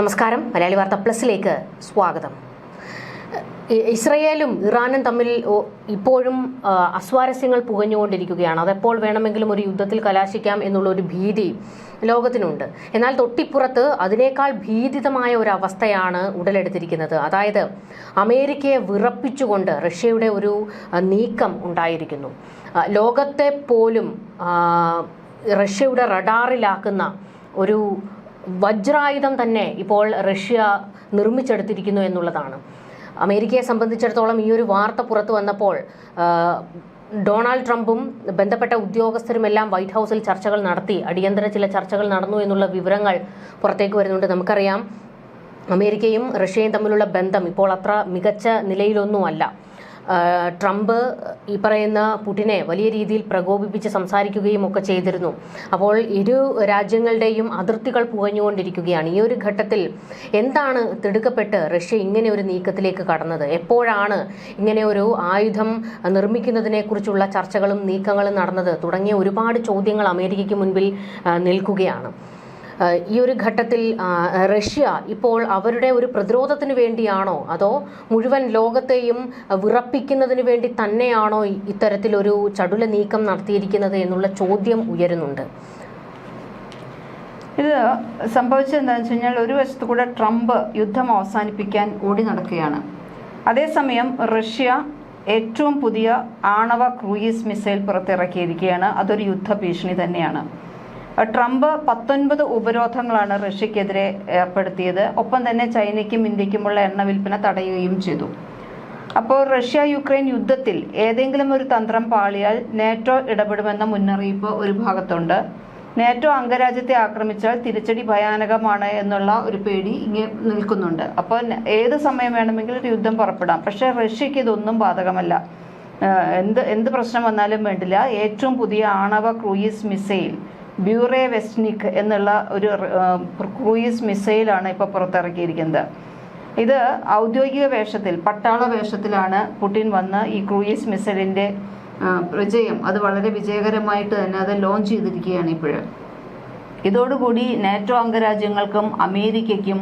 നമസ്കാരം. മലയാളി വാർത്ത പ്ലസിലേക്ക് സ്വാഗതം. ഇസ്രയേലും ഇറാനും തമ്മിൽ ഇപ്പോഴും അസ്വാരസ്യങ്ങൾ പുകഞ്ഞുകൊണ്ടിരിക്കുകയാണ്. അതെപ്പോൾ വേണമെങ്കിലും ഒരു യുദ്ധത്തിൽ കലാശിക്കാം എന്നുള്ള ഒരു ഭീതി ലോകത്തിനുണ്ട്. എന്നാൽ തൊട്ടിപ്പുറത്ത് അതിനേക്കാൾ ഭീതിതമായ ഒരു അവസ്ഥയാണ് ഉടലെടുത്തിരിക്കുന്നത്. അതായത് അമേരിക്കയെ വിറപ്പിച്ചുകൊണ്ട് റഷ്യയുടെ ഒരു നീക്കം ഉണ്ടായിരിക്കുന്നു. ലോകത്തെ പോലും റഷ്യയുടെ റഡാറിലാക്കുന്ന ഒരു വജ്രായുധം തന്നെ ഇപ്പോൾ റഷ്യ നിർമ്മിച്ചെടുത്തിരിക്കുന്നു എന്നുള്ളതാണ്. അമേരിക്കയെ സംബന്ധിച്ചിടത്തോളം ഈ ഒരു വാർത്ത പുറത്തു വന്നപ്പോൾ ഡൊണാൾഡ് ട്രംപും ബന്ധപ്പെട്ട ഉദ്യോഗസ്ഥരുമെല്ലാം വൈറ്റ് ഹൗസിൽ ചർച്ചകൾ നടത്തി. അടിയന്തര ചില ചർച്ചകൾ നടന്നു എന്നുള്ള വിവരങ്ങൾ പുറത്തേക്ക് വരുന്നുണ്ട്. നമുക്കറിയാം അമേരിക്കയും റഷ്യയും തമ്മിലുള്ള ബന്ധം ഇപ്പോൾ അത്ര മികച്ച നിലയിലൊന്നുമല്ല. ട്രംപ് ഈ പറയുന്ന പുടിനെ വലിയ രീതിയിൽ പ്രകോപിപ്പിച്ച് സംസാരിക്കുകയും ഒക്കെ ചെയ്തിരുന്നു. അപ്പോൾ ഇരു രാജ്യങ്ങളുടെയും അതിർത്തികൾ പുകഞ്ഞുകൊണ്ടിരിക്കുകയാണ്. ഈ ഒരു ഘട്ടത്തിൽ എന്താണ് തിടുക്കപ്പെട്ട് റഷ്യ ഇങ്ങനെ ഒരു നീക്കത്തിലേക്ക് കടന്നത്? എപ്പോഴാണ് ഇങ്ങനെ ഒരു ആയുധം നിർമ്മിക്കുന്നതിനെക്കുറിച്ചുള്ള ചർച്ചകളും നീക്കങ്ങളും നടന്നത്? തുടങ്ങിയ ഒരുപാട് ചോദ്യങ്ങൾ അമേരിക്കയ്ക്ക് മുൻപിൽ നിൽക്കുകയാണ്. ഈ ഒരു ഘട്ടത്തിൽ റഷ്യ ഇപ്പോൾ അവരുടെ ഒരു പ്രതിരോധത്തിന് വേണ്ടിയാണോ? അതോ മുഴുവൻ ലോകത്തെയും വിറപ്പിക്കുന്നതിന് വേണ്ടി തന്നെയാണോ ഇത്തരത്തിലൊരു ചടുല നീക്കം നടത്തിയിരിക്കുന്നത് എന്നുള്ള ചോദ്യം ഉയരുന്നുണ്ട്. ഇത് സംഭവിച്ചത് എന്താണെന്ന് വെച്ച് കഴിഞ്ഞാൽ ഒരു വശത്ത് കൂടെ ട്രംപ് യുദ്ധം അവസാനിപ്പിക്കാൻ ഓടി നടക്കുകയാണ്. അതേസമയം റഷ്യ ഏറ്റവും പുതിയ ആണവ ക്രൂയിസ് മിസൈൽ പുറത്തിറക്കിയിരിക്കുകയാണ്. അതൊരു യുദ്ധ ഭീഷണി തന്നെയാണ്. ട്രംപ് പത്തൊൻപത് ഉപരോധങ്ങളാണ് റഷ്യക്കെതിരെ ഏർപ്പെടുത്തിയത്. ഒപ്പം തന്നെ ചൈനയ്ക്കും ഇന്ത്യക്കുമുള്ള എണ്ണ വിൽപ്പന തടയുകയും ചെയ്തു. അപ്പോൾ റഷ്യ യുക്രൈൻ യുദ്ധത്തിൽ ഏതെങ്കിലും ഒരു തന്ത്രം പാളിയാൽ നേറ്റോ ഇടപെടുമെന്ന മുന്നറിയിപ്പ് ഒരു ഭാഗത്തുണ്ട്. നേറ്റോ അംഗരാജ്യത്തെ ആക്രമിച്ചാൽ തിരിച്ചടി ഭയാനകമാണ് എന്നുള്ള ഒരു പേടി ഇങ്ങനെ നിൽക്കുന്നുണ്ട്. അപ്പോൾ ഏത് സമയം വേണമെങ്കിലും ഒരു യുദ്ധം പുറപ്പെടാം. പക്ഷേ റഷ്യക്ക് ഇതൊന്നും ബാധകമല്ല. എന്ത് എന്ത് പ്രശ്നം വന്നാലും വേണ്ടില്ല. ഏറ്റവും പുതിയ ആണവ ക്രൂയിസ് മിസൈൽ ബ്യൂറേ വെസ്നിക് എന്നുള്ള ഒരു ക്രൂയിസ് മിസൈലാണ് ഇപ്പോൾ പുറത്തിറക്കിയിരിക്കുന്നത്. ഇത് ഔദ്യോഗിക വേഷത്തിൽ പട്ടാള വേഷത്തിലാണ് പുടിൻ വന്ന് ഈ ക്രൂയിസ് മിസൈലിന്റെ ആ, വിജയം. അത് വളരെ വിജയകരമായിട്ട് തന്നെ അത് ലോഞ്ച് ചെയ്തിരിക്കുകയാണ് ഇപ്പോഴും. ഇതോടുകൂടി നാറ്റോ അംഗരാജ്യങ്ങൾക്കും അമേരിക്കയ്ക്കും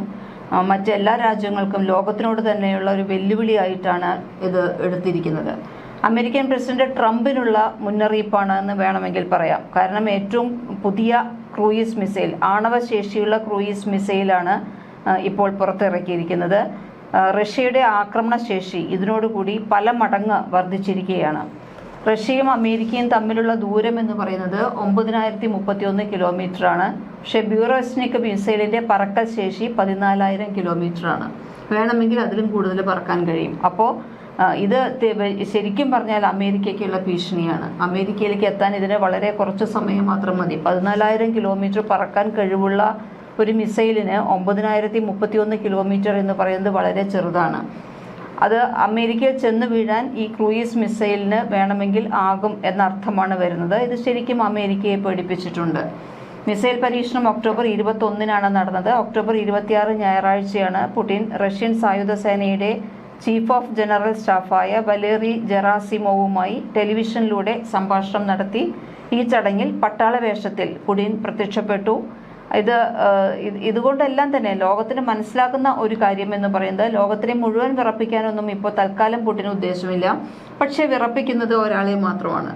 മറ്റെല്ലാ രാജ്യങ്ങൾക്കും ലോകത്തിനോട് തന്നെയുള്ള ഒരു വെല്ലുവിളിയായിട്ടാണ് ഇത് എടുത്തിരിക്കുന്നത്. അമേരിക്കൻ പ്രസിഡന്റ് ട്രംപിനുള്ള മുന്നറിയിപ്പാണ് എന്ന് വേണമെങ്കിൽ പറയാം. കാരണം ഏറ്റവും പുതിയ ക്രൂയിസ് മിസൈൽ ആണവശേഷിയുള്ള ക്രൂയിസ് മിസൈലാണ് ഇപ്പോൾ പുറത്തിറക്കിയിരിക്കുന്നത്. റഷ്യയുടെ ആക്രമണശേഷി ഇതിനോടുകൂടി പല മടങ്ങ് വർദ്ധിച്ചിരിക്കുകയാണ്. റഷ്യയും അമേരിക്കയും തമ്മിലുള്ള ദൂരം എന്ന് പറയുന്നത് ഒമ്പതിനായിരത്തി മുപ്പത്തി ഒന്ന് കിലോമീറ്റർ ആണ് പക്ഷേ ബ്യൂറോസ്നിക് മിസൈലിന്റെ പറക്കൽ ശേഷി പതിനാലായിരം കിലോമീറ്റർ ആണ് വേണമെങ്കിൽ അതിലും കൂടുതൽ പറക്കാൻ കഴിയും. അപ്പോൾ ഇത് ശരിക്കും പറഞ്ഞാൽ അമേരിക്കയ്ക്കുള്ള ഭീഷണിയാണ്. അമേരിക്കയിലേക്ക് എത്താൻ ഇതിന് വളരെ കുറച്ച് സമയം മാത്രം മതി. പതിനാലായിരം കിലോമീറ്റർ പറക്കാൻ കഴിവുള്ള ഒരു മിസൈലിന് ഒമ്പതിനായിരത്തി മുപ്പത്തി ഒന്ന് കിലോമീറ്റർ എന്ന് പറയുന്നത് വളരെ ചെറുതാണ്. അത് അമേരിക്കയിൽ ചെന്ന് വീഴാൻ ഈ ക്രൂയിസ് മിസൈലിന് വേണമെങ്കിൽ ആകും എന്നർത്ഥമാണ് വരുന്നത്. ഇത് ശരിക്കും അമേരിക്കയെ പേടിപ്പിച്ചിട്ടുണ്ട്. മിസൈൽ പരീക്ഷണം ഒക്ടോബർ ഇരുപത്തൊന്നിനാണ് നടന്നത്. ഒക്ടോബർ ഇരുപത്തിയാറ് ഞായറാഴ്ചയാണ് പുടിൻ റഷ്യൻ സായുധ സേനയുടെ ചീഫ് ഓഫ് ജനറൽ സ്റ്റാഫായ വലേറി ജെറാസിമോവുമായി ടെലിവിഷനിലൂടെ സംഭാഷണം നടത്തി. ഈ ചടങ്ങിൽ പട്ടാള വേഷത്തിൽ പുടിൻ പ്രത്യക്ഷപ്പെട്ടു. ഇത് ഇതുകൊണ്ടെല്ലാം തന്നെ ലോകത്തിന് മനസ്സിലാക്കുന്ന ഒരു കാര്യം എന്ന് പറയുന്നത് ലോകത്തിനെ മുഴുവൻ വിറപ്പിക്കാനൊന്നും ഇപ്പോൾ തൽക്കാലം പുടിന് ഉദ്ദേശമില്ല. പക്ഷേ വിറപ്പിക്കുന്നത് ഒരാളെ മാത്രമാണ്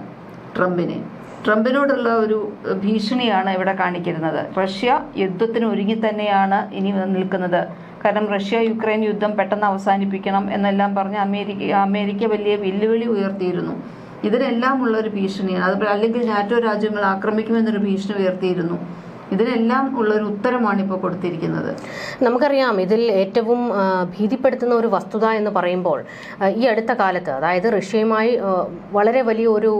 ട്രംപിനെ. ട്രംപിനോടുള്ള ഒരു ഭീഷണിയാണ് ഇവിടെ കാണിക്കുന്നത്. റഷ്യ യുദ്ധത്തിന് ഒരുങ്ങി തന്നെയാണ് ഇനി നിൽക്കുന്നത്. കാരണം റഷ്യ യുക്രൈൻ യുദ്ധം പെട്ടെന്ന് അവസാനിപ്പിക്കണം എന്നെല്ലാം പറഞ്ഞ് അമേരിക്ക അമേരിക്ക വലിയ വെല്ലുവിളി ഉയർത്തിയിരുന്നു. ഇതിനെല്ലാം ഉള്ള ഒരു ഭീഷണിയാണ്. അത് അല്ലെങ്കിൽ നാറ്റോ രാജ്യങ്ങൾ ആക്രമിക്കുമെന്നൊരു ഭീഷണി ഉയർത്തിയിരുന്നു. ഇതിനെല്ലാം ഉള്ള ഒരു ഉത്തരമാണ് ഇപ്പോൾ കൊടുത്തിരിക്കുന്നത്. നമുക്കറിയാം ഇതിൽ ഏറ്റവും ഭീതിപ്പെടുത്തുന്ന ഒരു വസ്തുത എന്ന് പറയുമ്പോൾ ഈ അടുത്ത കാലത്ത് അതായത് റഷ്യയുമായി വളരെ വലിയ ഒരു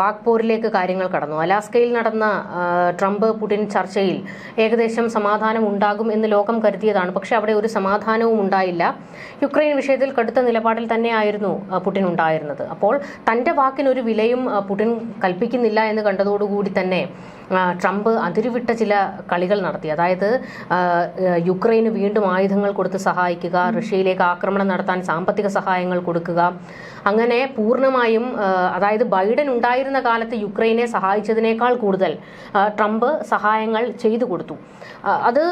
വാക്പോരിലേക്ക് കാര്യങ്ങൾ കടന്നു. അലാസ്കയിൽ നടന്ന ട്രംപ് പുടിൻ ചർച്ചയിൽ ഏകദേശം സമാധാനം ഉണ്ടാകും എന്ന് ലോകം കരുതിയതാണ്. പക്ഷേ അവിടെ ഒരു സമാധാനവും ഉണ്ടായില്ല. യുക്രൈൻ വിഷയത്തിൽ കടുത്ത നിലപാടിൽ തന്നെയായിരുന്നു പുടിൻ ഉണ്ടായിരുന്നത്. അപ്പോൾ തന്റെ വാക്കിനൊരു വിലയും പുടിൻ കൽപ്പിക്കുന്നില്ല എന്ന് കണ്ടതോടുകൂടി തന്നെ ട്രംപ് അതിരുവിട്ട ചില കളികൾ നടത്തി. അതായത് യുക്രൈന് വീണ്ടും ആയുധങ്ങൾ കൊടുത്ത് സഹായിക്കുക റഷ്യയിലേക്ക് ആക്രമണം നടത്താൻ സാമ്പത്തിക സഹായങ്ങൾ കൊടുക്കുക. അങ്ങനെ പൂർണമായും അതായത് ബൈഡൻ ഉണ്ടായിരുന്ന കാലത്ത് യുക്രൈനെ സഹായിച്ചതിനേക്കാൾ കൂടുതൽ ട്രംപ് സഹായങ്ങൾ ചെയ്തു കൊടുത്തു. അത്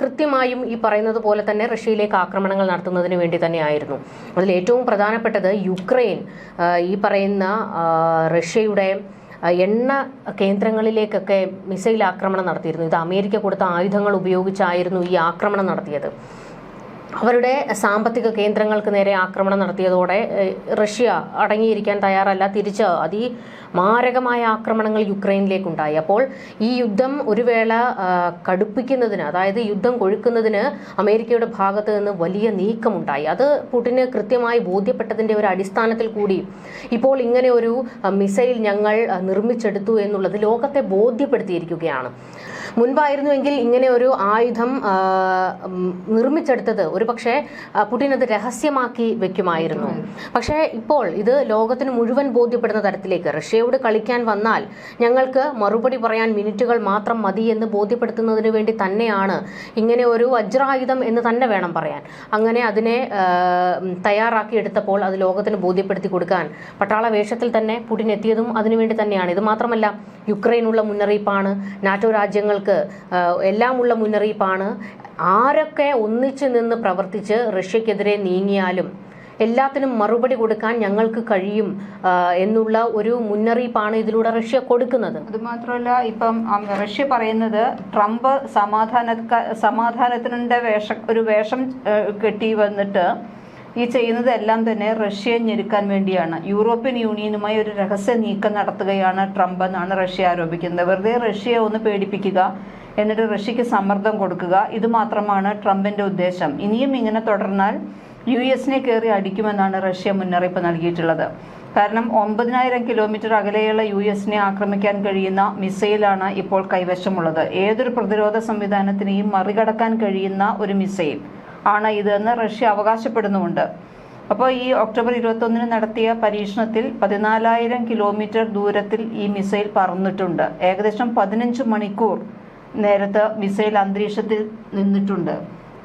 കൃത്യമായും ഈ പറയുന്നത് പോലെ തന്നെ റഷ്യയിലേക്ക് ആക്രമണങ്ങൾ നടത്തുന്നതിന് വേണ്ടി തന്നെയായിരുന്നു. അതിൽ ഏറ്റവും പ്രധാനപ്പെട്ടത് യുക്രൈൻ ഈ പറയുന്ന റഷ്യയുടെ എണ്ണ കേന്ദ്രങ്ങളിലേക്കൊക്കെ മിസൈൽ ആക്രമണം നടത്തിയിരുന്നു. ഇത് അമേരിക്ക കൊടുത്ത ആയുധങ്ങൾ ഉപയോഗിച്ചായിരുന്നു ഈ ആക്രമണം നടത്തിയത്. അവരുടെ സാമ്പത്തിക കേന്ദ്രങ്ങൾക്ക് നേരെ ആക്രമണം നടത്തിയതോടെ റഷ്യ അടങ്ങിയിരിക്കാൻ തയ്യാറല്ല. തിരിച്ച് അതി മാരകമായ ആക്രമണങ്ങൾ യുക്രൈനിലേക്കുണ്ടായി. അപ്പോൾ ഈ യുദ്ധം ഒരു വേള കടുപ്പിക്കുന്നതിന് അതായത് യുദ്ധം കൊഴുക്കുന്നതിന് അമേരിക്കയുടെ ഭാഗത്ത് നിന്ന് വലിയ നീക്കമുണ്ടായി. അത് പുടിന് കൃത്യമായി ബോധ്യപ്പെട്ടതിന്റെ ഒരു അടിസ്ഥാനത്തിൽ കൂടി ഇപ്പോൾ ഇങ്ങനെ ഒരു മിസൈൽ ഞങ്ങൾ നിർമ്മിച്ചെടുത്തു എന്നുള്ളത് ലോകത്തെ ബോധ്യപ്പെടുത്തിയിരിക്കുകയാണ്. മുൻപായിരുന്നുവെങ്കിൽ ഇങ്ങനെ ഒരു ആയുധം നിർമ്മിച്ചെടുത്തത് ഒരു പക്ഷേ പുടിൻ അത് രഹസ്യമാക്കി വെക്കുമായിരുന്നു. പക്ഷേ ഇപ്പോൾ ഇത് ലോകത്തിന് മുഴുവൻ ബോധ്യപ്പെടുന്ന തരത്തിലേക്ക് റഷ്യയോട് കളിക്കാൻ വന്നാൽ ഞങ്ങൾക്ക് മറുപടി പറയാൻ മിനിറ്റുകൾ മാത്രം മതി എന്ന് ബോധ്യപ്പെടുത്തുന്നതിന് വേണ്ടി തന്നെയാണ് ഇങ്ങനെ ഒരു വജ്രായുധം എന്ന് തന്നെ വേണം പറയാൻ. അങ്ങനെ അതിനെ തയ്യാറാക്കിയെടുത്തപ്പോൾ അത് ലോകത്തിന് ബോധ്യപ്പെടുത്തി കൊടുക്കാൻ പട്ടാള വേഷത്തിൽ തന്നെ പുടിൻ എത്തിയതും അതിനുവേണ്ടി തന്നെയാണ്. ഇത് മാത്രമല്ല യുക്രൈനുള്ള മുന്നറിയിപ്പാണ് നാറ്റോ രാജ്യങ്ങൾക്ക് എല്ലാമുള്ള മുന്നറിയിപ്പാണ് ആരൊക്കെ ഒന്നിച്ചു നിന്ന് പ്രവർത്തിച്ച് റഷ്യക്കെതിരെ നീങ്ങിയാലും എല്ലാത്തിനും മറുപടി കൊടുക്കാൻ ഞങ്ങൾക്ക് കഴിയും എന്നുള്ള ഒരു മുന്നറിയിപ്പാണ് ഇതിലൂടെ റഷ്യ കൊടുക്കുന്നത്. അത് മാത്രമല്ല ഇപ്പം റഷ്യ പറയുന്നത് ട്രംപ് സമാധാന സമാധാനത്തിന്റെ വേഷം ഒരു വേഷം കെട്ടി വന്നിട്ട് ഈ ചെയ്യുന്നതെല്ലാം തന്നെ റഷ്യയെ ഞെരുക്കാൻ വേണ്ടിയാണ്. യൂറോപ്യൻ യൂണിയനുമായി ഒരു രഹസ്യ നീക്കം നടത്തുകയാണ് ട്രംപ് എന്നാണ് റഷ്യ ആരോപിക്കുന്നത്. വെറുതെ റഷ്യയെ ഒന്ന് പേടിപ്പിക്കുക എന്നിട്ട് റഷ്യക്ക് സമ്മർദ്ദം കൊടുക്കുക ഇത് മാത്രമാണ് ട്രംപിന്റെ ഉദ്ദേശം. ഇനിയും ഇങ്ങനെ തുടർന്നാൽ യു എസിനെ കയറി അടിക്കുമെന്നാണ് റഷ്യ മുന്നറിയിപ്പ് നൽകിയിട്ടുള്ളത്. കാരണം ഒമ്പതിനായിരം കിലോമീറ്റർ അകലെയുള്ള യു എസിനെ ആക്രമിക്കാൻ കഴിയുന്ന മിസൈലാണ് ഇപ്പോൾ കൈവശമുള്ളത്. ഏതൊരു പ്രതിരോധ സംവിധാനത്തിനെയും മറികടക്കാൻ കഴിയുന്ന ഒരു മിസൈൽ. ആണ് ഇതെന്ന് റഷ്യ അവകാശപ്പെടുന്നുമുണ്ട്. അപ്പോൾ ഈ ഒക്ടോബർ ഇരുപത്തൊന്നിന് നടത്തിയ പരീക്ഷണത്തിൽ പതിനാലായിരം കിലോമീറ്റർ ദൂരത്തിൽ ഈ മിസൈൽ പറന്നിട്ടുണ്ട്. ഏകദേശം പതിനഞ്ച് മണിക്കൂർ നേരത്തെ മിസൈൽ അന്തരീക്ഷത്തിൽ നിന്നിട്ടുണ്ട്.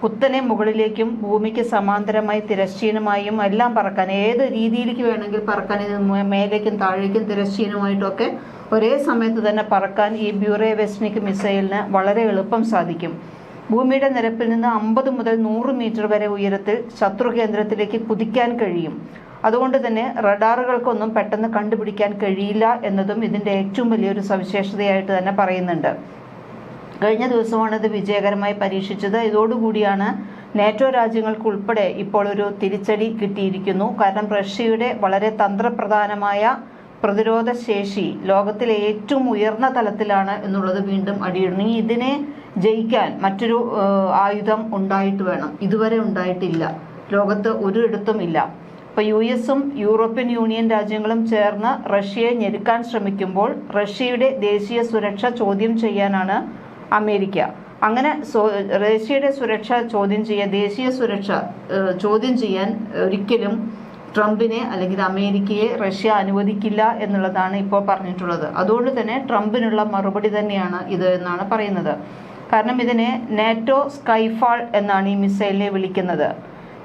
കുത്തനെ മുകളിലേക്കും ഭൂമിക്ക് സമാന്തരമായി തിരശ്ചീനമായും എല്ലാം പറക്കാൻ ഏത് രീതിയിലേക്ക് വേണമെങ്കിൽ പറക്കാൻ ഇത് മേലേക്കും താഴേക്കും തിരശ്ചീനമായിട്ടൊക്കെ ഒരേ സമയത്ത് തന്നെ പറക്കാൻ ഈ ബ്യൂറേ വെസ്നിക് മിസൈലിന് വളരെ എളുപ്പം സാധിക്കും. ഭൂമിയുടെ നിരപ്പിൽ നിന്ന് അമ്പത് മുതൽ നൂറ് മീറ്റർ വരെ ഉയരത്തിൽ ശത്രു കേന്ദ്രത്തിലേക്ക് കുതിക്കാൻ കഴിയും. അതുകൊണ്ട് തന്നെ റഡാറുകൾക്കൊന്നും പെട്ടെന്ന് കണ്ടുപിടിക്കാൻ കഴിയില്ല എന്നതും ഇതിന്റെ ഏറ്റവും വലിയൊരു സവിശേഷതയായിട്ട് തന്നെ പറയുന്നുണ്ട്. കഴിഞ്ഞ ദിവസമാണ് ഇത് വിജയകരമായി പരീക്ഷിച്ചത്. ഇതോടുകൂടിയാണ് നാറ്റോ രാജ്യങ്ങൾക്ക് ഉൾപ്പെടെ ഇപ്പോൾ ഒരു തിരിച്ചടി കിട്ടിയിരിക്കുന്നു. കാരണം റഷ്യയുടെ വളരെ തന്ത്രപ്രധാനമായ പ്രതിരോധ ശേഷി ലോകത്തിലെ ഏറ്റവും ഉയർന്ന തലത്തിലാണ് എന്നുള്ളത് വീണ്ടും അടിയിടുന്നു. ഇനി ഇതിനെ ജയിക്കാൻ മറ്റൊരു ആയുധം ഉണ്ടായിട്ട് വേണം. ഇതുവരെ ഉണ്ടായിട്ടില്ല. ലോകത്ത് ഒരിടത്തും ഇല്ല. ഇപ്പോൾ യു എസും യൂറോപ്യൻ യൂണിയൻ രാജ്യങ്ങളും ചേർന്ന് റഷ്യയെ ഞെരുക്കാൻ ശ്രമിക്കുമ്പോൾ റഷ്യയുടെ ദേശീയ സുരക്ഷ ചോദ്യം ചെയ്യാനാണ് അമേരിക്ക. അങ്ങനെ റഷ്യയുടെ സുരക്ഷ ചോദ്യം ചെയ്യാൻ ദേശീയ സുരക്ഷ ചോദ്യം ചെയ്യാൻ ഒരിക്കലും ട്രംപിനെ അല്ലെങ്കിൽ അമേരിക്കയെ റഷ്യ അനുവദിക്കില്ല എന്നുള്ളതാണ് ഇപ്പോൾ പറഞ്ഞിട്ടുള്ളത്. അതുകൊണ്ട് തന്നെ ട്രംപിനുള്ള മറുപടി തന്നെയാണ് ഇത് എന്നാണ് പറയുന്നത്. കാരണം ഇതിനെ നാറ്റോ സ്കൈഫാൾ എന്നാണ് ഈ മിസൈലിനെ വിളിക്കുന്നത്.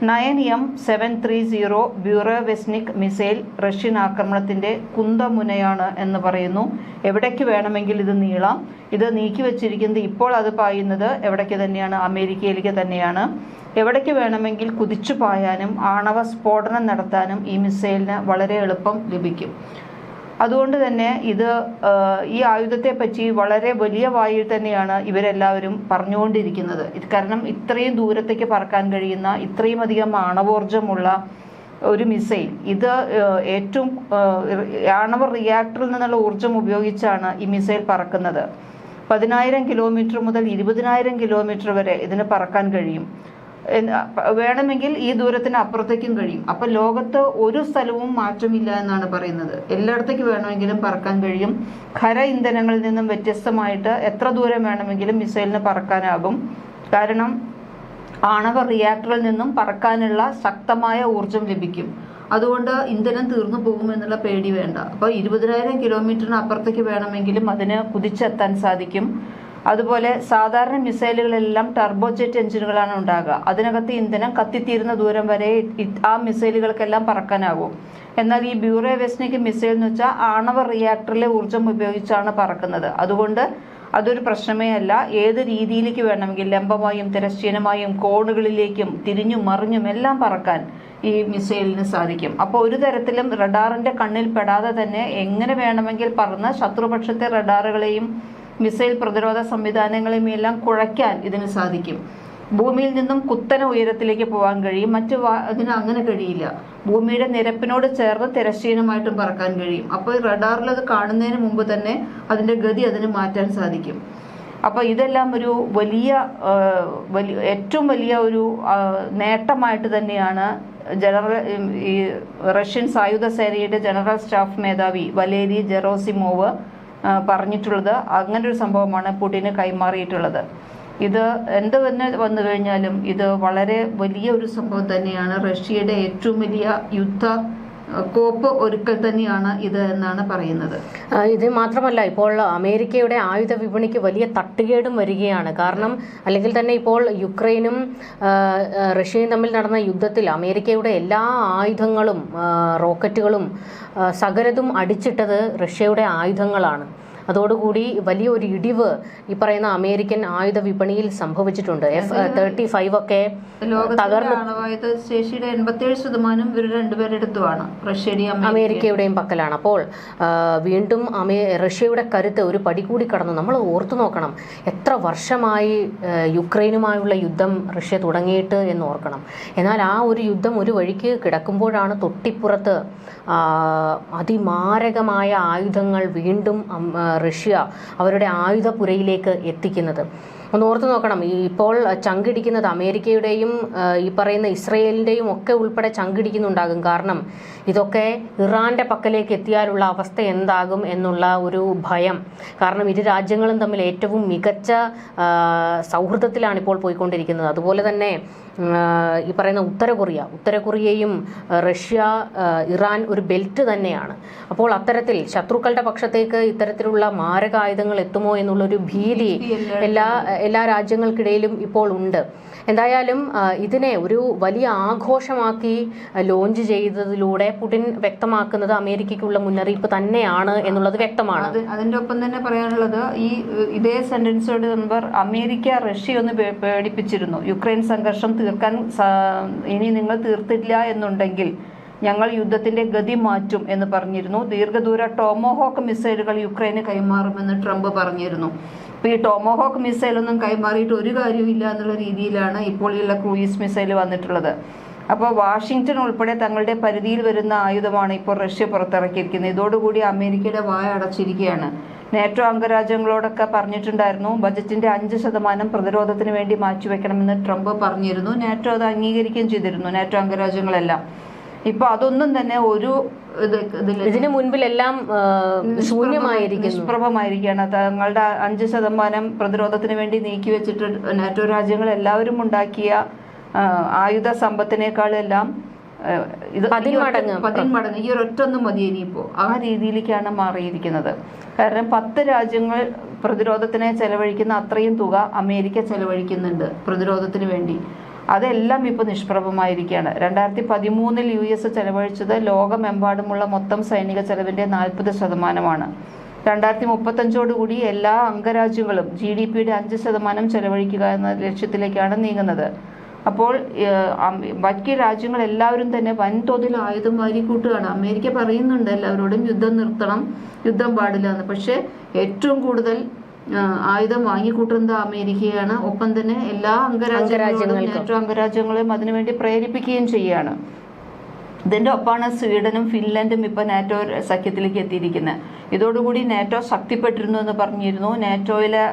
Nine M seven three zero Burevestnik missile Russian ആക്രമണത്തിന്റെ കുന്തമുനയാണ് എന്ന് പറയുന്നു. എവിടേക്ക് വേണമെങ്കിൽ ഇത് നീളാം. ഇത് നീക്കി വെച്ചിരിക്കുന്നത് ഇപ്പോൾ അത് പായുന്നത് എവിടേക്ക് തന്നെയാണ്? അമേരിക്കയിലേക്ക് തന്നെയാണ്. എവിടേക്ക് വേണമെങ്കിൽ കുതിച്ചു പായാനും ആണവ സ്ഫോടനം നടത്താനും ഈ മിസൈലിന് വളരെ എളുപ്പം ലഭിക്കും. അതുകൊണ്ട് തന്നെ ഇത് ഈ ആയുധത്തെ പറ്റി വളരെ വലിയ വായിൽ തന്നെയാണ് ഇവരെല്ലാവരും പറഞ്ഞുകൊണ്ടിരിക്കുന്നത്. കാരണം ഇത്രയും ദൂരത്തേക്ക് പറക്കാൻ കഴിയുന്ന ഇത്രയും അധികം ആണവോർജമുള്ള ഒരു മിസൈൽ. ഇത് ഏറ്റവും ആണവ റിയാക്ടറിൽ നിന്നുള്ള ഊർജം ഉപയോഗിച്ചാണ് ഈ മിസൈൽ പറക്കുന്നത്. പതിനായിരം കിലോമീറ്റർ മുതൽ ഇരുപതിനായിരം കിലോമീറ്റർ വരെ ഇതിന് പറക്കാൻ കഴിയും. വേണമെങ്കിൽ ഈ ദൂരത്തിന് അപ്പുറത്തേക്കും കഴിയും. അപ്പൊ ലോകത്ത് ഒരു സ്ഥലവും മാറ്റമില്ല എന്നാണ് പറയുന്നത്. എല്ലായിടത്തേക്ക് വേണമെങ്കിലും പറക്കാൻ കഴിയും. ഖര ഇന്ധനങ്ങളിൽ നിന്നും വ്യത്യസ്തമായിട്ട് എത്ര ദൂരം വേണമെങ്കിലും മിസൈലിന് പറക്കാനാകും. കാരണം ആണവ റിയാക്ടറിൽ നിന്നും പറക്കാനുള്ള ശക്തമായ ഊർജം ലഭിക്കും. അതുകൊണ്ട് ഇന്ധനം തീർന്നു പോകുമെന്നുള്ള പേടി വേണ്ട. അപ്പോൾ ഇരുപതിനായിരം കിലോമീറ്ററിന് അപ്പുറത്തേക്ക് വേണമെങ്കിലും അതിന് കുതിച്ചെത്താൻ സാധിക്കും. അതുപോലെ സാധാരണ മിസൈലുകളെല്ലാം ടർബോജെറ്റ് എഞ്ചിനുകളാണ് ഉണ്ടാകുക. അതിനകത്ത് ഇന്ധനം കത്തിത്തീരുന്ന ദൂരം വരെ ആ മിസൈലുകൾക്കെല്ലാം പറക്കാനാകും. എന്നാൽ ഈ ബ്യൂറോ വെസ്നിക് മിസൈൽ എന്ന് വെച്ചാൽ ആണവ റിയാക്ടറിലെ ഊർജം ഉപയോഗിച്ചാണ് പറക്കുന്നത്. അതുകൊണ്ട് അതൊരു പ്രശ്നമേ അല്ല. ഏത് രീതിയിലേക്ക് വേണമെങ്കിൽ ലംബമായും തിരശ്ചീനമായും കോണുകളിലേക്കും തിരിഞ്ഞും മറിഞ്ഞും എല്ലാം പറക്കാൻ ഈ മിസൈലിന് സാധിക്കും. അപ്പോൾ ഒരു തരത്തിലും റഡാറിന്റെ കണ്ണിൽ പെടാതെ തന്നെ എങ്ങനെ വേണമെങ്കിൽ പറന്ന് ശത്രുപക്ഷത്തെ റഡാറുകളെയും മിസൈൽ പ്രതിരോധ സംവിധാനങ്ങളെയുമെല്ലാം കുഴയ്ക്കാൻ ഇതിന് സാധിക്കും. ഭൂമിയിൽ നിന്നും കുത്തന ഉയരത്തിലേക്ക് പോകാൻ കഴിയും. മറ്റ് അതിന് അങ്ങനെ കഴിയില്ല. ഭൂമിയുടെ നിരപ്പിനോട് ചേർന്ന് തിരശ്ചീനമായിട്ടും പറക്കാൻ കഴിയും. അപ്പോൾ റഡാറിൽ അത് കാണുന്നതിന് മുമ്പ് തന്നെ അതിന്റെ ഗതി അതിന് മാറ്റാൻ സാധിക്കും. അപ്പോൾ ഇതെല്ലാം ഒരു വലിയ വലിയ ഏറ്റവും വലിയ ഒരു നേട്ടമായിട്ട് തന്നെയാണ് ജനറൽ ഈ റഷ്യൻ സായുധ സേനയുടെ ജനറൽ സ്റ്റാഫ് മേധാവി വലേരി ജെറോസിമോവ് പറഞ്ഞിട്ടുള്ളത്. അങ്ങനെ ഒരു സംഭവമാണ് പുടിന് കൈമാറിയിട്ടുള്ളത്. ഇത് എന്ത് തന്നെ വന്നു കഴിഞ്ഞാലും ഇത് വളരെ വലിയ ഒരു സംഭവം തന്നെയാണ്. റഷ്യയുടെ ഏറ്റവും വലിയ യുദ്ധ കോപ്പ് ഒരുക്കൽ തന്നെയാണ് ഇത് എന്നാണ് പറയുന്നത്. ഇത് മാത്രമല്ല ഇപ്പോൾ അമേരിക്കയുടെ ആയുധ വിപണിക്ക് വലിയ തട്ടുകേടും വരികയാണ്. കാരണം അല്ലെങ്കിൽ തന്നെ ഇപ്പോൾ യുക്രൈനും റഷ്യയും തമ്മിൽ നടന്ന യുദ്ധത്തിൽ അമേരിക്കയുടെ എല്ലാ ആയുധങ്ങളും റോക്കറ്റുകളും സകലതും അടിച്ചിട്ടത് റഷ്യയുടെ ആയുധങ്ങളാണ്. അതോടുകൂടി വലിയൊരു ഇടിവ് ഈ പറയുന്ന അമേരിക്കൻ ആയുധ വിപണിയിൽ സംഭവിച്ചിട്ടുണ്ട്. എഫ് തേർട്ടി ഫൈവ് ഒക്കെ ആണവായുധ ശേഷിയുടെ എൺപത്തിയേഴ് ശതമാനം ഇവർ രണ്ടുപേരെടുത്തുമാണ് റഷ്യയുടെയും അമേരിക്ക അമേരിക്കയുടെയും പക്കലാണ്. അപ്പോൾ വീണ്ടും അമേ റഷ്യയുടെ കരുത്ത് ഒരു പടി കൂടി കടന്നു. നമ്മൾ ഓർത്തു നോക്കണം എത്ര വർഷമായി യുക്രൈനുമായുള്ള യുദ്ധം റഷ്യ തുടങ്ങിയിട്ട് എന്ന് ഓർക്കണം. എന്നാൽ ആ ഒരു യുദ്ധം ഒരു വഴിക്ക് കിടക്കുമ്പോഴാണ് തൊട്ടിപ്പുറത്ത് അതിമാരകമായ ആയുധങ്ങൾ വീണ്ടും റഷ്യ അവരുടെ ആയുധപുരയിലേക്ക് എത്തിക്കുന്നത്. ഒന്ന് ഓർത്തു നോക്കണം ഇപ്പോൾ ചങ്കിടിക്കുന്നത് അമേരിക്കയുടെയും ഈ പറയുന്ന ഇസ്രയേലിന്റെയും ഒക്കെ ഉൾപ്പെടെ ചങ്കിടിക്കുന്നുണ്ടാകും. കാരണം ഇതൊക്കെ ഇറാന്റെ പക്കലേക്ക് എത്തിയാലുള്ള അവസ്ഥ എന്താകും എന്നുള്ള ഒരു ഭയം. കാരണം ഇരു രാജ്യങ്ങളും തമ്മിൽ ഏറ്റവും മികച്ച സൗഹൃദത്തിലാണ് ഇപ്പോൾ പോയിക്കൊണ്ടിരിക്കുന്നത്. അതുപോലെ തന്നെ ഈ പറയുന്ന ഉത്തര കൊറിയ. ഉത്തര കൊറിയയും റഷ്യ ഇറാൻ ഒരു ബെൽറ്റ് തന്നെയാണ്. അപ്പോൾ അത്തരത്തിൽ ശത്രുക്കളുടെ പക്ഷത്തേക്ക് ഇത്തരത്തിലുള്ള മാരകായുധങ്ങൾ എത്തുമോ എന്നുള്ളൊരു ഭീതി എല്ലാ എല്ലാ രാജ്യങ്ങൾക്കിടയിലും ഇപ്പോൾ ഉണ്ട്. എന്തായാലും ഇതിനെ ഒരു വലിയ ആഘോഷമാക്കി ലോഞ്ച് ചെയ്തതിലൂടെ പുടിൻ വ്യക്തമാക്കുന്നത് അമേരിക്കയ്ക്കുള്ള മുന്നറിയിപ്പ് തന്നെയാണ് എന്നുള്ളത് വ്യക്തമാണ്. അതിന്റെ ഒപ്പം തന്നെ പറയാനുള്ളത് ഈ ഇതേ സെന്റൻസോട് നമ്പർ അമേരിക്ക റഷ്യ ഒന്ന് പേടിപ്പിച്ചിരുന്നു. യുക്രൈൻ സംഘർഷം തീർക്കാൻ ഇനി നിങ്ങൾ തീർത്തില്ല എന്നുണ്ടെങ്കിൽ ഞങ്ങൾ യുദ്ധത്തിന്റെ ഗതി മാറ്റും എന്ന് പറഞ്ഞിരുന്നു. ദീർഘദൂര ടോമോഹോക്ക് മിസൈലുകൾ യുക്രൈന് കൈമാറുമെന്ന് ട്രംപ് പറഞ്ഞിരുന്നു. അപ്പോൾ ഈ ടോമോഹോക്ക് മിസൈലൊന്നും കൈമാറിയിട്ട് ഒരു കാര്യമില്ല എന്നുള്ള രീതിയിലാണ് ഇപ്പോൾ ഉള്ള ക്രൂയിസ് മിസൈൽ വന്നിട്ടുള്ളത്. അപ്പോൾ വാഷിങ്ടൺ ഉൾപ്പെടെ തങ്ങളുടെ പരിധിയിൽ വരുന്ന ആയുധമാണ് ഇപ്പോൾ റഷ്യ പുറത്തിറക്കിയിരിക്കുന്നത്. ഇതോടുകൂടി അമേരിക്കയുടെ വായ അടച്ചിരിക്കുകയാണ്. നേറ്റോ അംഗരാജ്യങ്ങളോടൊക്കെ പറഞ്ഞിട്ടുണ്ടായിരുന്നു ബജറ്റിന്റെ അഞ്ച് ശതമാനം പ്രതിരോധത്തിന് വേണ്ടി മാറ്റിവെക്കണമെന്ന് ട്രംപ് പറഞ്ഞിരുന്നു. നാറ്റോ അത് അംഗീകരിക്കുകയും ചെയ്തിരുന്നു നാറ്റോ അംഗരാജ്യങ്ങളെല്ലാം. ഇപ്പൊ അതൊന്നും തന്നെ ഒരു ഇതിനു മുൻപിലെല്ലാം ശൂന്യമായിരിക്കും നിഷ്പ്രഭമായിരിക്കുകയാണ്. തങ്ങളുടെ അഞ്ച് ശതമാനം പ്രതിരോധത്തിന് വേണ്ടി നീക്കി വെച്ചിട്ട് നാറ്റോ രാജ്യങ്ങൾ എല്ലാവരും ഉണ്ടാക്കിയ ആയുധ സമ്പത്തിനേക്കാളെല്ലാം ഇത് പതിന്മടങ്ങ്. പതിന്മടങ്ങ്. ഈ ഒരൊറ്റൊന്നും മതി ഇനിയിപ്പോ. ആ രീതിയിലേക്കാണ് മാറിയിരിക്കുന്നത്. കാരണം പത്ത് രാജ്യങ്ങൾ പ്രതിരോധത്തിനെ ചെലവഴിക്കുന്ന അത്രയും തുക അമേരിക്ക ചെലവഴിക്കുന്നുണ്ട് പ്രതിരോധത്തിന് വേണ്ടി. അതെല്ലാം ഇപ്പോൾ നിഷ്പ്രഭമായിരിക്കുകയാണ്. രണ്ടായിരത്തി പതിമൂന്നിൽ യു എസ് ചെലവഴിച്ചത് ലോകമെമ്പാടുമുള്ള മൊത്തം സൈനിക ചെലവിന്റെ നാൽപ്പത് ശതമാനമാണ്. രണ്ടായിരത്തി മുപ്പത്തഞ്ചോടുകൂടി എല്ലാ അംഗരാജ്യങ്ങളും ജി ഡി പിയുടെ അഞ്ച് ശതമാനം ചെലവഴിക്കുക എന്ന ലക്ഷ്യത്തിലേക്കാണ് നീങ്ങുന്നത്. അപ്പോൾ ബാക്കി രാജ്യങ്ങൾ എല്ലാവരും തന്നെ വൻതോതിൽ ആയുധം വാരിക്കൂട്ടുകയാണ് അമേരിക്ക പറയുന്നുണ്ട് എല്ലാവരോടും യുദ്ധം നിർത്തണം യുദ്ധം പാടില്ല എന്ന്. പക്ഷേ ഏറ്റവും കൂടുതൽ ആയുധം വാങ്ങിക്കൂട്ടുന്നത് അമേരിക്കയാണ്. ഒപ്പം തന്നെ എല്ലാ അംഗരാജ്യങ്ങളും മറ്റു നാറ്റോ അംഗരാജ്യങ്ങളെയും അതിനുവേണ്ടി പ്രേരിപ്പിക്കുകയും ചെയ്യുകയാണ്. ഇതിന്റെ ഒപ്പമാണ് സ്വീഡനും ഫിൻലൻഡും ഇപ്പൊ നാറ്റോ സഖ്യത്തിലേക്ക് എത്തിയിരിക്കുന്നത് ഇതോടുകൂടി നാറ്റോ ശക്തിപ്പെട്ടിരുന്നു എന്ന് പറഞ്ഞിരുന്നു. നാറ്റോയിലെ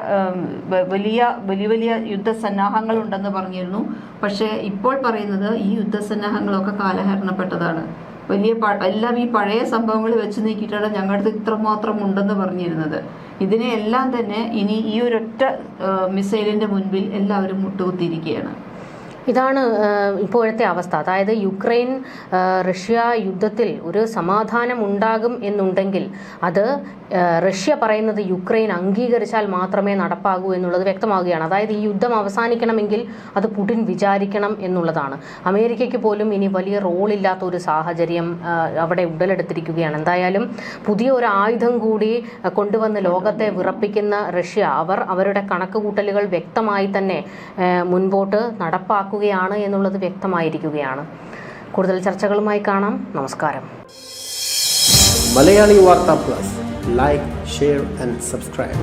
വലിയ വലിയ വലിയ യുദ്ധസന്നാഹങ്ങൾ ഉണ്ടെന്ന് പറഞ്ഞിരുന്നു. പക്ഷേ ഇപ്പോൾ പറയുന്നത് ഈ യുദ്ധസന്നാഹങ്ങളൊക്കെ കാലഹരണപ്പെട്ടതാണ്. വലിയ എല്ലാം ഈ പഴയ സംഭവങ്ങൾ വെച്ച് നീക്കിയിട്ടാണ് ഞങ്ങളുടെ ഇത്രമാത്രം ഉണ്ടെന്ന് പറഞ്ഞിരുന്നത്. ഇതിനെ എല്ലാം തന്നെ ഇനി ഈ ഒരൊറ്റ മിസൈലിന്റെ മുൻപിൽ എല്ലാവരും മുട്ടുകുത്തിയിരിക്കുകയാണ്. ഇതാണ് ഇപ്പോഴത്തെ അവസ്ഥ. അതായത് യുക്രൈൻ റഷ്യ യുദ്ധത്തിൽ ഒരു സമാധാനം ഉണ്ടാകും എന്നുണ്ടെങ്കിൽ അത് റഷ്യ പറയുന്നത് യുക്രൈൻ അംഗീകരിച്ചാൽ മാത്രമേ നടപ്പാകൂ എന്നുള്ളത് വ്യക്തമാവുകയാണ്. അതായത് ഈ യുദ്ധം അവസാനിക്കണമെങ്കിൽ അത് പുടിൻ വിചാരിക്കണം എന്നുള്ളതാണ്. അമേരിക്കയ്ക്ക് പോലും ഇനി വലിയ റോളില്ലാത്ത ഒരു സാഹചര്യം അവിടെ ഉടലെടുത്തിരിക്കുകയാണ്. എന്തായാലും പുതിയ ഒരു ആയുധം കൂടി കൊണ്ടുവന്ന് ലോകത്തെ വിറപ്പിക്കുന്ന റഷ്യ അവർ അവരുടെ കണക്കുകൂട്ടലുകൾ വ്യക്തമായി തന്നെ മുൻപോട്ട് മുൻപോട്ട് നടപ്പാക്കുകയാണ് എന്നുള്ളത് വ്യക്തമായിരിക്കുകയാണ്. കൂടുതൽ ചർച്ചകളുമായി കാണാം. നമസ്കാരം. Malayali Vartha plus. Like share and subscribe